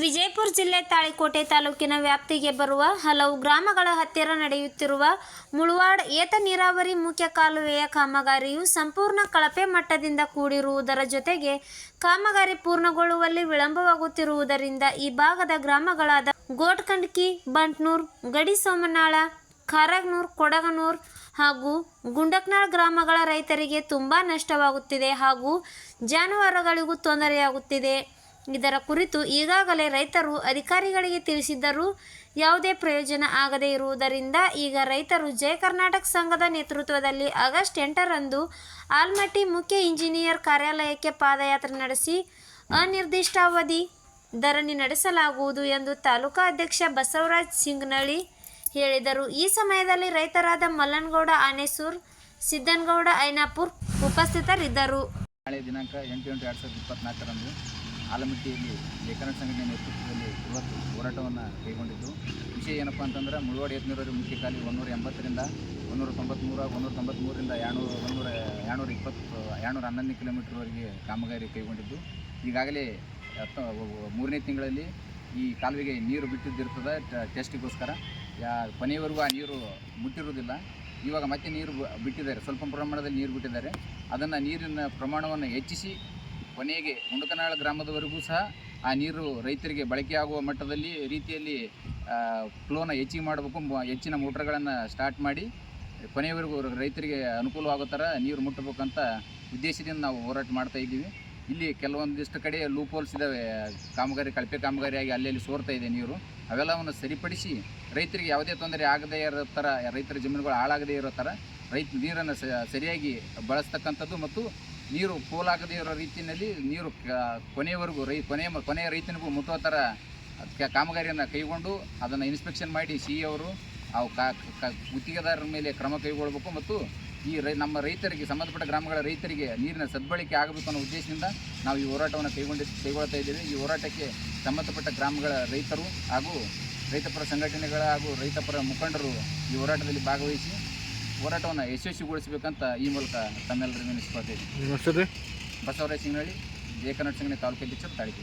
ವಿಜಯಪುರ ಜಿಲ್ಲೆ ತಾಳಿಕೋಟೆ ತಾಲೂಕಿನ ವ್ಯಾಪ್ತಿಗೆ ಬರುವ ಹಲವು ಗ್ರಾಮಗಳ ಹತ್ತಿರ ನಡೆಯುತ್ತಿರುವ ಮುಳವಾಡ್ ಏತ ನೀರಾವರಿ ಮುಖ್ಯ ಕಾಲುವೆಯ ಕಾಮಗಾರಿಯು ಸಂಪೂರ್ಣ ಕಳಪೆ ಮಟ್ಟದಿಂದ ಕೂಡಿರುವುದರ ಜೊತೆಗೆ ಕಾಮಗಾರಿ ಪೂರ್ಣಗೊಳ್ಳುವಲ್ಲಿ ವಿಳಂಬವಾಗುತ್ತಿರುವುದರಿಂದ ಈ ಭಾಗದ ಗ್ರಾಮಗಳಾದ ಗೋಟ್ಕಂಡ್ಕಿ ಬಂಟ್ನೂರ್, ಗಡಿ ಸೋಮನಾಳ ಖಾರಗ್ನೂರ್ ಕೊಡಗನೂರ್ ಹಾಗೂ ಗುಂಡಕ್ನಾಳ್ ಗ್ರಾಮಗಳ ರೈತರಿಗೆ ತುಂಬ ನಷ್ಟವಾಗುತ್ತಿದೆ ಹಾಗೂ ಜಾನುವಾರುಗಳಿಗೂ ತೊಂದರೆಯಾಗುತ್ತಿದೆ. ಇದರ ಕುರಿತು ಈಗಾಗಲೇ ರೈತರು ಅಧಿಕಾರಿಗಳಿಗೆ ತಿಳಿಸಿದ್ದರೂ ಯಾವುದೇ ಪ್ರಯೋಜನ ಆಗದೇ ಇರುವುದರಿಂದ ಈಗ ರೈತರು ಜಯ ಕರ್ನಾಟಕ ಸಂಘದ ನೇತೃತ್ವದಲ್ಲಿ ಆಗಸ್ಟ್ ಎಂಟರಂದು ಆಲ್ಮಟ್ಟಿ ಮುಖ್ಯ ಇಂಜಿನಿಯರ್ ಕಾರ್ಯಾಲಯಕ್ಕೆ ಪಾದಯಾತ್ರೆ ನಡೆಸಿ ಅನಿರ್ದಿಷ್ಟಾವಧಿ ಧರಣಿ ನಡೆಸಲಾಗುವುದು ಎಂದು ತಾಲೂಕಾ ಅಧ್ಯಕ್ಷ ಬಸವರಾಜ್ ಸಿಂಗ್ನಳ್ಳಿ ಹೇಳಿದರು. ಈ ಸಮಯದಲ್ಲಿ ರೈತರಾದ ಮಲ್ಲನಗೌಡ, ಆನೇಸೂರ್, ಸಿದ್ದನಗೌಡ, ಐನಾಪುರ್ ಉಪಸ್ಥಿತರಿದ್ದರು. ನಾಳೆ ದಿನಾಂಕ ಎಂಟು ಎಂಟು ಎರಡು ಸಾವಿರದ ಇಪ್ಪತ್ನಾಲ್ಕರಂದು ಆಲಮಟ್ಟಿಯಲ್ಲಿ ಲೇಖನ ಸಂಘಟನೆ ನೇತೃತ್ವದಲ್ಲಿ ಇವತ್ತು ಹೋರಾಟವನ್ನು ಕೈಗೊಂಡಿದ್ದು. ವಿಷಯ ಏನಪ್ಪ ಅಂತಂದ್ರೆ, ಮುಳುವಾಡಿ ಯತ್ನೂರವರೆಗೆ ಮುಖ್ಯ ಖಾಲಿ ಒನ್ನೂರ ಎಂಬತ್ತರಿಂದ ಒಂದೂರ ತೊಂಬತ್ತ್ಮೂರ ಒಂದೂರ ತೊಂಬತ್ತ್ಮೂರರಿಂದ ಎರಡುನೂರ ಒಂದೂರ ಎರಡುನೂರ ಇಪ್ಪತ್ತು ಎರಡುನೂರ ಹನ್ನೊಂದು ಕಿಲೋಮೀಟರ್ವರೆಗೆ ಕಾಮಗಾರಿ ಕೈಗೊಂಡಿದ್ದು. ಈಗಾಗಲೇ ಹತ್ತ, ಮೂರನೇ ತಿಂಗಳಲ್ಲಿ ಈ ಕಾಲುವೆಗೆ ನೀರು ಬಿಟ್ಟಿದ್ದಿರ್ತದೆ. ಟೆಸ್ಟಿಗೋಸ್ಕರ. ಯಾ ಕೊನೆಯವರೆಗೂ ಆ ನೀರು ಮುಟ್ಟಿರುವುದಿಲ್ಲ. ಇವಾಗ ಮತ್ತೆ ನೀರು ಬಿಟ್ಟಿದ್ದಾರೆ. ಸ್ವಲ್ಪ ಪ್ರಮಾಣದಲ್ಲಿ ನೀರು ಬಿಟ್ಟಿದ್ದಾರೆ. ಅದನ್ನು ನೀರಿನ ಪ್ರಮಾಣವನ್ನು ಹೆಚ್ಚಿಸಿ ಕೊನೆಗೆ ಮುಂಡಕನಾಳ ಗ್ರಾಮದವರೆಗೂ ಸಹ ಆ ನೀರು ರೈತರಿಗೆ ಬಳಕೆಯಾಗುವ ಮಟ್ಟದಲ್ಲಿ ರೀತಿಯಲ್ಲಿ ಫ್ಲೋನ ಹೆಚ್ಚಿಗೆ ಮಾಡಬೇಕು ಹೆಚ್ಚಿನ ಮೋಟ್ರ್ಗಳನ್ನು ಸ್ಟಾರ್ಟ್ ಮಾಡಿ, ಕೊನೆಯವರೆಗೂ ರೈತರಿಗೆ ಅನುಕೂಲವಾಗೋ ಥರ ನೀರು ಮುಟ್ಟಬೇಕಂತ ಉದ್ದೇಶದಿಂದ ನಾವು ಹೋರಾಟ ಮಾಡ್ತಾ ಇದ್ದೀವಿ. ಇಲ್ಲಿ ಕೆಲವೊಂದಿಷ್ಟು ಕಡೆ ಲೂಪ್ ಹೋಲ್ಸ್ ಇದ್ದಾವೆ. ಕಾಮಗಾರಿ, ಕಳಪೆ ಕಾಮಗಾರಿಯಾಗಿ ಅಲ್ಲಲ್ಲಿ ಸೋರ್ತಾ ಇದೆ ನೀರು. ಅವೆಲ್ಲವನ್ನು ಸರಿಪಡಿಸಿ ರೈತರಿಗೆ ಯಾವುದೇ ತೊಂದರೆ ಆಗದೇ ಇರೋ ಥರ, ರೈತರ ಜಮೀನುಗಳು ಹಾಳಾಗದೇ ಇರೋ ಥರ ರೈತ ನೀರನ್ನು ಸರಿಯಾಗಿ ಬಳಸ್ತಕ್ಕಂಥದ್ದು ಮತ್ತು ನೀರು ಪೋಲಾಗದೇ ಇರೋ ರೀತಿಯಲ್ಲಿ ನೀರು ಕೊನೆಯವರೆಗೂ ರೈ ಕೊನೆ ಕೊನೆಯ ರೈತನಿಗೂ ಮುಟ್ಟೋ ಥರ ಕಾಮಗಾರಿಯನ್ನು ಕೈಗೊಂಡು ಅದನ್ನು ಇನ್ಸ್ಪೆಕ್ಷನ್ ಮಾಡಿ ಸಿ ಅವರು ಅವು ಗುತ್ತಿಗೆದಾರರ ಮೇಲೆ ಕ್ರಮ ಕೈಗೊಳ್ಳಬೇಕು ಮತ್ತು ಈ ರೈ ನಮ್ಮ ರೈತರಿಗೆ, ಸಂಬಂಧಪಟ್ಟ ಗ್ರಾಮಗಳ ರೈತರಿಗೆ ನೀರಿನ ಸದ್ಬಳಕೆ ಆಗಬೇಕು ಅನ್ನೋ ಉದ್ದೇಶದಿಂದ ನಾವು ಈ ಹೋರಾಟವನ್ನು ಕೈಗೊಂಡಿ ಕೈಗೊಳ್ತಾ ಇದ್ದೇವೆ. ಈ ಹೋರಾಟಕ್ಕೆ ಸಂಬಂಧಪಟ್ಟ ಗ್ರಾಮಗಳ ರೈತರು ಹಾಗೂ ರೈತಪರ ಸಂಘಟನೆಗಳ ಹಾಗೂ ರೈತಪರ ಮುಖಂಡರು ಈ ಹೋರಾಟದಲ್ಲಿ ಭಾಗವಹಿಸಿ ಹೋರಾಟವನ್ನು ಯಶಸ್ವಿಗೊಳಿಸಬೇಕಂತ ಈ ಮೂಲಕ ತಮ್ಮೆಲ್ಲರಿಗೂ ನೆನೆಸ್ಕೊಳ್ತಾ ಇದ್ದೀನಿ ಬಸವರಾಜ ಸಿಂಗನಹಳ್ಳಿ ಜಯ ಕನ್ನಡ ಸಂಘಟನೆ ತಾಲೂಕು ಅಧ್ಯಕ್ಷರು ತಾಳಿಕೆ